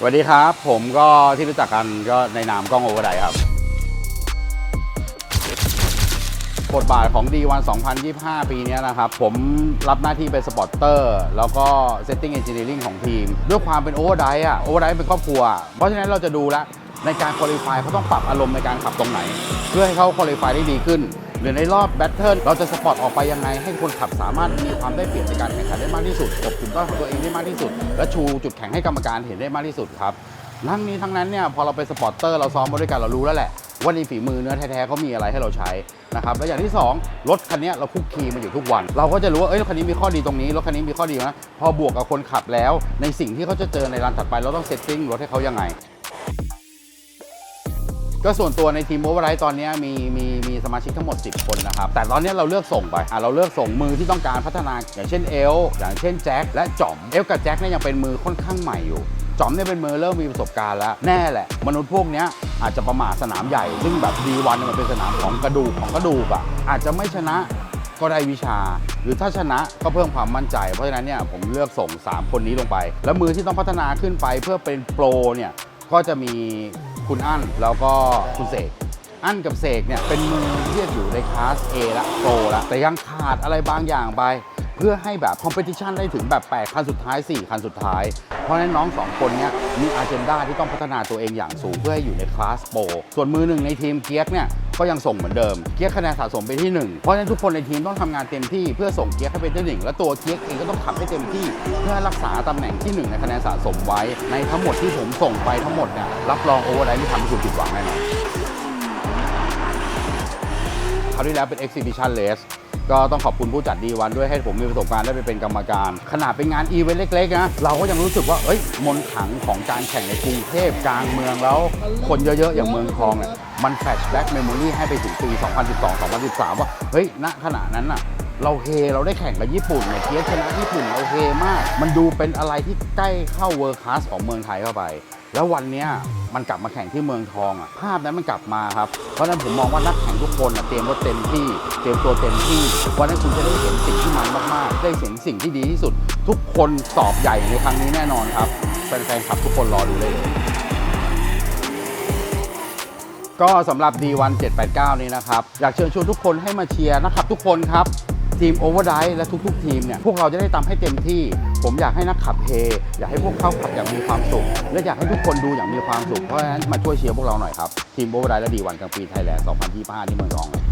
สวัสดีครับ ผมก็ที่รู้จักกันก็ในนามกล้องโอเวอร์ไดครับบทบาทของ D1 2025 ปีนี้นะครับ ผมรับหน้าที่เป็นสปอตเตอร์ แล้วก็ Setting Engineering ของทีม ด้วยความเป็นโอเวอร์ไดอะโอเวอร์ไดเป็นครอบครัว เพราะฉะนั้นเราจะดูแลในการคุริฟายเขาต้องปรับอารมณ์ในการขับตรงไหน เพื่อให้เขาคุริฟายได้ดีขึ้น หรือในรอบแบทเทิลเราจะสปอร์ตออกไปยังไง ให้คนขับสามารถมีความได้เปรียบในการแข่งขันได้มากที่สุดกบจุดด้อยของตัวเองได้มากที่สุด และชูจุดแข็งให้กรรมการเห็นได้มากที่สุดครับทั้งนี้ทั้งนั้นเนี่ยพอเราเป็นสปอร์ตเตอร์เราซ้อมมาด้วยกันเรารู้แล้วแหละว่าในฝีมือเนื้อแท้ๆเขามีอะไรให้เราใช้นะครับและอย่างที่ 2 รถคันนี้เราคุกคีมาอยู่ทุกวัน เราก็จะรู้ว่าเอ้ยรถคันนี้มีข้อดีตรงนี้รถคันนี้มีข้อดีนะพอบวกกับคนขับแล้ว ในสิ่งที่เขาจะเจอในรันถัดไปเราต้องเซตติ้งรถให้เขายังไง ก็ส่วนตัวในทีมโอเวอร์ไรตอนนี้มีมีมีสมาชิกทั้งหมด 10 คนนะครับ แต่ตอนนี้เราเลือกส่งไปอะเราเลือกส่งมือที่ต้องการพัฒนาอย่างเช่นเอลอย่างเช่นแจ็คและจอมเอลกับแจ็คเนี่ยยังเป็นมือค่อนข้างใหม่อยู่จอมเนี่ยเป็นมือเริ่มมีประสบการณ์แล้ว แน่แหละ มนุษย์พวกนี้อาจจะประมาทสนามใหญ่ ซึ่งแบบดีวันมันเป็นสนามของกระดูกของกระดูกอะอาจจะไม่ชนะก็ได้วิชา หรือถ้าชนะก็เพิ่มความมั่นใจ เพราะฉะนั้นเนี่ยผมเลือกส่ง 3 คนนี้ลงไป แล้วมือที่ต้องพัฒนาขึ้นไปเพื่อเป็นโปรเนี่ย ก็จะมีคุณอั้นแล้วก็คุณเสกอั้นกับเสกเนี่ยเป็นมือที่อยู่ในคลาส A ละโปรละแต่ยังขาดอะไรบางอย่างไป เพื่อให้แบบคอมเพติชันได้ถึงแบบ 8 คันสุดท้าย 4 คันสุดท้าย เพราะฉะนั้นน้อง 2 คนเนี่ยมีอาเจนดาที่ต้องพัฒนาตัวเองอย่างสูงเพื่อให้อยู่ในคลาสโปรส่วนมือหนึ่งในทีมเกียกเนี่ย ก็ยังส่งเหมือนเดิม เกียร์คะแนนสะสมไปที่ 1 เพราะฉะนั้นทุกคนในทีมต้องทำงานเต็มที่เพื่อส่งเกียร์ให้เป็นที่หนึ่งและตัวเกียร์เองก็ต้องขับให้เต็มที่ เพื่อรักษาตำแหน่งที่หนึ่งในคะแนนสะสมไว้ ในทั้งหมดที่ผมส่งไปทั้งหมดเนี่ยรับรองโอเวอร์ไดไม่ทำให้คุณผิดหวังแน่นอนคราวที่แล้วเป็น Exhibition Race ก็ต้องขอบคุณผู้จัดดีวันด้วยให้ผมมีประสบการณ์ได้ไปเป็นกรรมการ ขนาดเป็นงานอีเวนต์เล็กๆนะเราก็ยังรู้สึกว่าเอ้ยมนต์ขังของการแข่งในกรุงเทพกลางเมืองแล้ว คนเยอะๆ อย่างเมืองทองเนี่ยมันแฟลชแบ็กเมมโมรีให้ไปถึงปี 2012-2013 ว่าเฮ้ยณขณะนั้นน่ะเราเฮเราได้แข่งกับญี่ปุ่นเนี่ยเทียชนะญี่ปุ่นเราเฮมาก มันดูเป็นอะไรที่ใกล้เข้าเวิร์คคลาสของเมืองไทยเข้าไป แล้ววันนี้มันกลับมาแข่งที่เมืองทองอะภาพนั้นมันกลับมาครับ เพราะฉะนั้นผมมองว่านักแข่งทุกคนอะเตรียมรถเต็มที่ เตรียมตัวเต็มที่วันนั้นคุณจะได้เห็นสิ่งที่มันมากๆ ได้เห็นสิ่งที่ดีที่สุด ทุกคนสอบใหญ่ในครั้งนี้แน่นอนครับแฟนๆขับทุกคนรอดูเลย ก็สำหรับ D1 789 นี้นะครับ อยากเชิญชวนทุกคนให้มาเชียร์นะครับ ทุกคนครับทีม Overdrive และทุกๆ ทีมเนี่ยพวกเราจะได้ทำให้เต็มที่ ผมอยากให้นักขับเฮอยากให้พวกเขาขับอย่างมีความสุข และอยากให้ทุกคนดูอย่างมีความสุข เพราะฉะนั้นมาช่วยเชียร์พวกเราหน่อยครับ ทีม Overdrive และ D1 กลางปีไทยแลนด์ 2025 ที่เมืองทองเลย